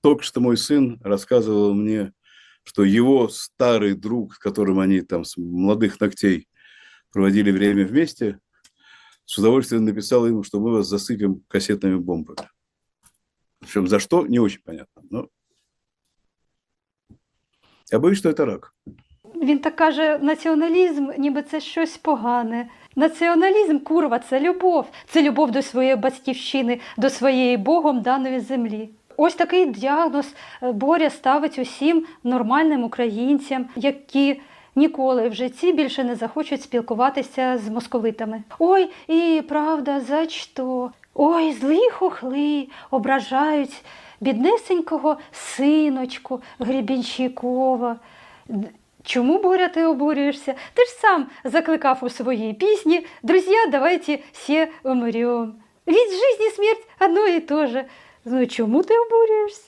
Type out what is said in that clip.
Только что мой сын рассказывал мне, что его старый друг, с которым они там с молодых ногтей проводили время вместе, с удовольствием написал ему, что мы вас засыпем кассетными бомбами. Причем за что, не очень понятно. Но я боюсь, что это рак. Він так каже, націоналізм, ніби це щось погане. Націоналізм, курва, це любов. Це любов до своєї батьківщини, до своєї Богом даної землі. Ось такий діагноз е, Боря ставить усім нормальним українцям, які ніколи в житті більше не захочуть спілкуватися з московитами. Ой, і правда, за що? Ой, злі хохли ображають біднесенького синочку Гребінщикова. Чому, Боря, ти обурюєшся? Ти ж сам закликав у своїй пісні «Друзья, давайте все умрем». Ведь жизнь и смерть одно и то же. Ну чому ти обурюєшся?